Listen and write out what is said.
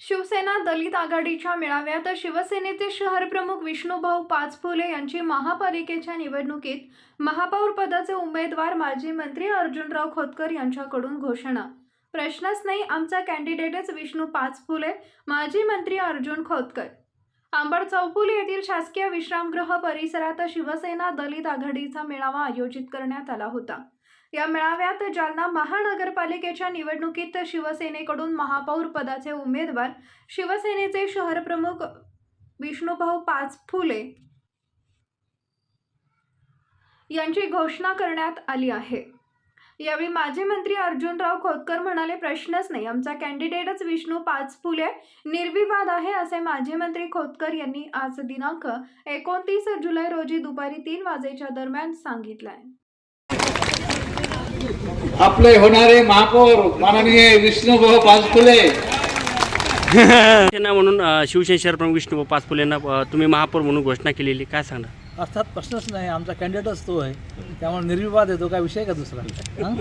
शिवसेना दलित आघाडीच्या मेळाव्यात शिवसेनेचे शहरप्रमुख विष्णूभाऊ पाचफुले यांची महापालिकेच्या निवडणुकीत महापौर पदाचे उमेदवार माजी मंत्री अर्जुनराव खोतकर यांच्याकडून घोषणा. प्रश्नच नाही आमचा कॅन्डिडेटच विष्णू पाचफुले माजी मंत्री अर्जुन खोतकर. आंबड चौफुली येथील शासकीय विश्रामगृह परिसरात शिवसेना दलित आघाडीचा मेळावा आयोजित करण्यात आला होता. या मेळाव्यात जालना महानगरपालिकेच्या निवडणुकीत शिवसेनेकडून महापौर पदाचे उमेदवार शिवसेनेचे शहरप्रमुख विष्णुभाऊ पाच फुले यांची घोषणा करण्यात आली आहे. यावेळी माजी मंत्री अर्जुनराव खोतकर म्हणाले प्रश्नच नाही आमचा कॅन्डिडेटच विष्णू पाचफुले निर्विवाद आहे असे माजी मंत्री खोतकर यांनी आज दिनांक एकोणतीस जुलै रोजी दुपारी तीन वाजेच्या दरम्यान सांगितलं आहे आपले होणारे महापौर माननीय विष्णुभाऊ पाचफुले. शिवसेना म्हणून शिवसेना शहरप्रमुख विष्णू पाचफुले यांना तुम्ही महापौर म्हणून घोषणा केलेली काय सांगणार? अर्थात प्रश्नच नाही आमचा कॅन्डिडेटच तो आहे त्यामुळे निर्विवाद येतो काय विषय का दुसरा? हां?